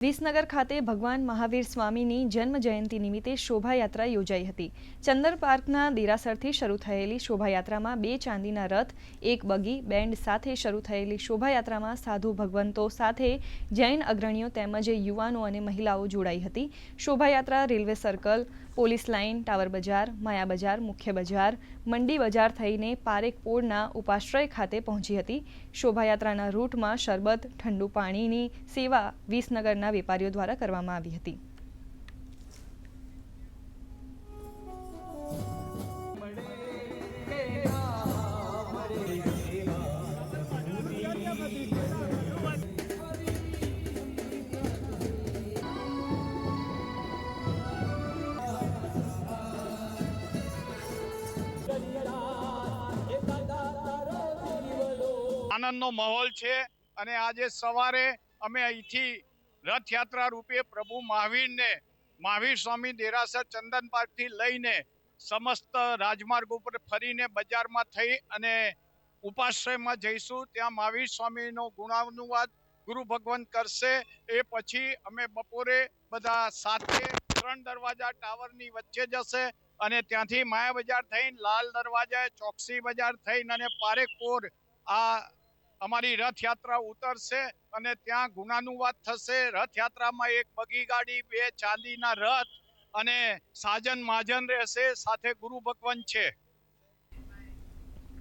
વિસનગર ખાતે ભગવાન મહાવીર સ્વામીની જન્મ જયંતિ નિમિત્તે શોભાયાત્રા યોજાઈ હતી. ચંદર પાર્કના દેરાસરથી શરૂ થયેલી શોભાયાત્રામાં બે ચાંદીના રથ, એક બગી બેન્ડ સાથે શરૂ થયેલી શોભાયાત્રામાં સાધુ ભગવંતો સાથે જૈન અગ્રણીઓ તેમજ યુવાનો અને મહિલાઓ જોડાઈ હતી. શોભાયાત્રા, railway circle, police line, tower બજાર, માયા બજાર, મુખ્ય બજાર, મંડી બજાર થઈને પારેકપોળના ઉપાશ્રય ખાતે પહોંચી હતી. શોભાયાત્રાના રૂટમાં શરબત, ઠંડુ પાણીની સેવા વિસનગરના વેપારીઓ દ્વારા કરવામાં આવી હતી. આનંદનો માહોલ છે અને આજે સવારે અમે અહીંથી રથયાત્રા રૂપે પ્રભુ મહાવીરને, મહાવીર સ્વામી દેરાસર ચંદન પાર્કથી લઈને સમસ્ત રાજમાર્ગ ઉપર ફરીને બજારમાં થઈ અને ઉપાશ્રયમાં જઈશું, ત્યાં મહાવીર સ્વામીનો ગુણાનુવાદ ગુરુ ભગવાન કરશે. એ પછી અમે બપોરે બધા સાથે ત્રણ દરવાજા ટાવરની વચ્ચે જશે અને ત્યાંથી માયા બજાર થઈને લાલ દરવાજા ચોકસી બજાર થઈને અને પારેખપોર આ અમારી રથયાત્રા ઉતરશે અને ત્યાં ગુનાનુવાદ થશે. રથયાત્રામાં એક બગી ગાડી, બે ચાંદીના રથ અને સાજન માજન રહેશે. સાથે ગુરુ ભગવાન છે.